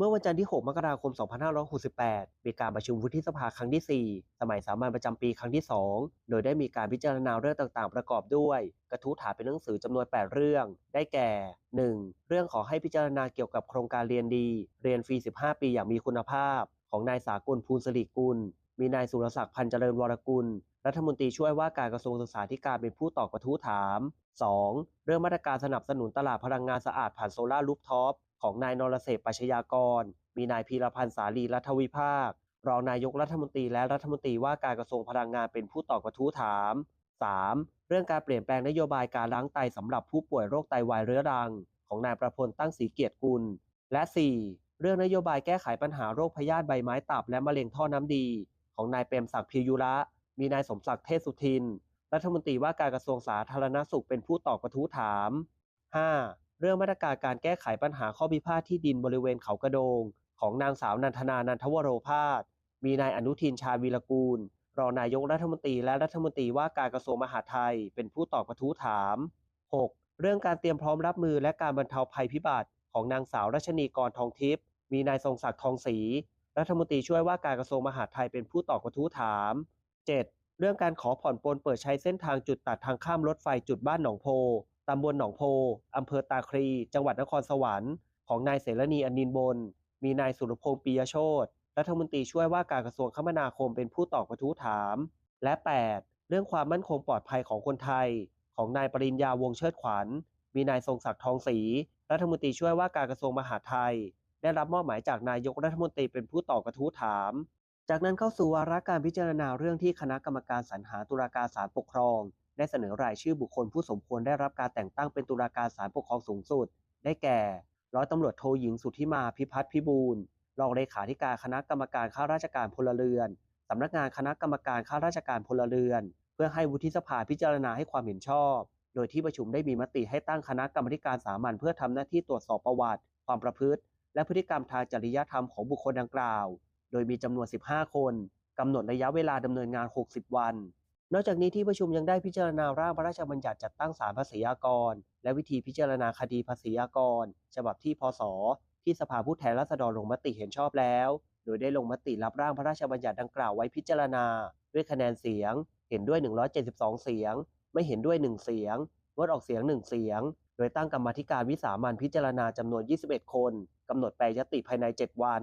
เมื่อวันจันทร์ที่ 6 มกราคม 2568 มีการประชุมวุฒิสภาครั้งที่ 4 สมัยสามัญประจำปีครั้งที่ 2 โดยได้มีการพิจารณาเรื่องต่างๆ ประกอบด้วย กระทู้ถามเป็นหนังสือจำนวน 8 เรื่อง ได้แก่ 1. เรื่องขอให้พิจารณาเกี่ยวกับโครงการเรียนดี เรียนฟรี 15 ปีอย่างมีคุณภาพ ของนายสากลภูลสิริกุล มีนายสุรศักดิ์พันธ์เจริญวรกุล รัฐมนตรีช่วยว่าการกระทรวงศึกษาธิการเป็นผู้ตอบกระทู้ถาม 2. เรื่องมาตรการสนับสนุนตลาดพลังงานสะอาดผ่านโซลาร์รูฟท็อป ของนายนรเศรษฐ์ปัชญากร มีนายพีรพันธ์สาลีรัฐวิภาค รองนายกรัฐมนตรีและรัฐมนตรีว่าการกระทรวงพลังงานเป็นผู้ตอบกระทู้ถาม 3. เรื่องการเปลี่ยนแปลงนโยบายการล้างไตสำหรับผู้ป่วยโรคไตวายเรื้อรัง ของนายประพลตั้งศรีเกียรติกุล และ 4. เรื่องนโยบายแก้ไขปัญหาโรคพยาธิใบไม้ตับและมะเร็งท่อน้ำดี ของนายเปรมศักดิ์พิยุระ มีนายสมศักดิ์เทพสุทิน รัฐมนตรีว่าการกระทรวงสาธารณสุขเป็นผู้ตอบกระทู้ถาม 5. เรื่องมาตรการการแก้ไขปัญหาข้อพิพาทที่ดินบริเวณเขากระโดง ของนางสาวนันทนานันทวโรพาสมีนายอนุทินชาวีรกูล รองนายกรัฐมนตรีและรัฐมนตรีว่าการกระทรวงมหาดไทย เป็นผู้ตอบกระทู้ถาม 6. เรื่องการเตรียมพร้อมรับมือและการบรรเทาภัยพิบัติของนางสาวรัชนีกรทองทิพย์มีนายทรงศักดิ์ทองศรีรัฐมนตรีช่วยว่าการกระทรวงมหาดไทยเป็นผู้ตอบกระทู้ถาม 7. เรื่องการขอผ่อนปลนเปิดใช้เส้นทางจุดตัดทางข้ามรถไฟจุดบ้านหนองโพ ตำบลหนองโพ อำเภอตาคลีจังหวัดนครสวรรค์ ของนายเสรณีอนินบน มีนายสุรพงษ์ปิยโชตรัฐมนตรีช่วยว่าการกระทรวงคมนาคมเป็นผู้ตอบกระทู้ถาม และ 8. เรื่องความมั่นคงปลอดภัยของคนไทย ของนายปริญญาวงเชิดขวัญ มีนายทรงศักดิ์ทองศรี รัฐมนตรีช่วยว่าการกระทรวงมหาดไทย ได้รับมอบหมายจากนายกรัฐมนตรีเป็นผู้ตอบกระทู้ถาม จากนั้นเข้าสู่วาระการพิจารณาเรื่องที่คณะกรรมการสรรหาตุลาการศาลปกครอง ได้เสนอรายชื่อบุคคลผู้สมควรได้รับการแต่งตั้งเป็นตุลาการศาลปกครองสูงสุด ได้แก่ ร้อยตำรวจโทหญิงสุทธิมาพิพัฒน์พิบูลรองเลขาธิการคณะกรรมการข้าราชการพลเรือนสำนักงานคณะกรรมการข้าราชการพลเรือน เพื่อให้วุฒิสภาพิจารณาให้ความเห็นชอบ โดยที่ประชุมได้มีมติให้ตั้งคณะกรรมการสามัญเพื่อทำหน้าที่ตรวจสอบประวัติ ความประพฤติ และพฤติกรรมทางจริยธรรมของบุคคลดังกล่าว โดยมีจำนวน 15 คนกำหนดระยะเวลาดำเนินงาน 60 วัน นอกจากนี้ที่ประชุมยังได้พิจารณาร่างพระราชบัญญัติจัดตั้งศาลภาษีอากร และวิธีพิจารณาคดีภาษีอากร ฉบับที่พศ ที่สภาผู้แทนราษฎรลงมติเห็นชอบแล้ว โดยได้ลงมติรับร่างพระราชบัญญัติดังกล่าวไว้พิจารณา ด้วยคะแนนเสียง เห็นด้วย 172 เสียง ไม่เห็นด้วย 1 เสียงงดออกเสียง 1 เสียง โดยตั้งกรรมธิการวิสามัญพิจารณาจำนวน 21 คนกำหนดแปรยติภายใน 7 วัน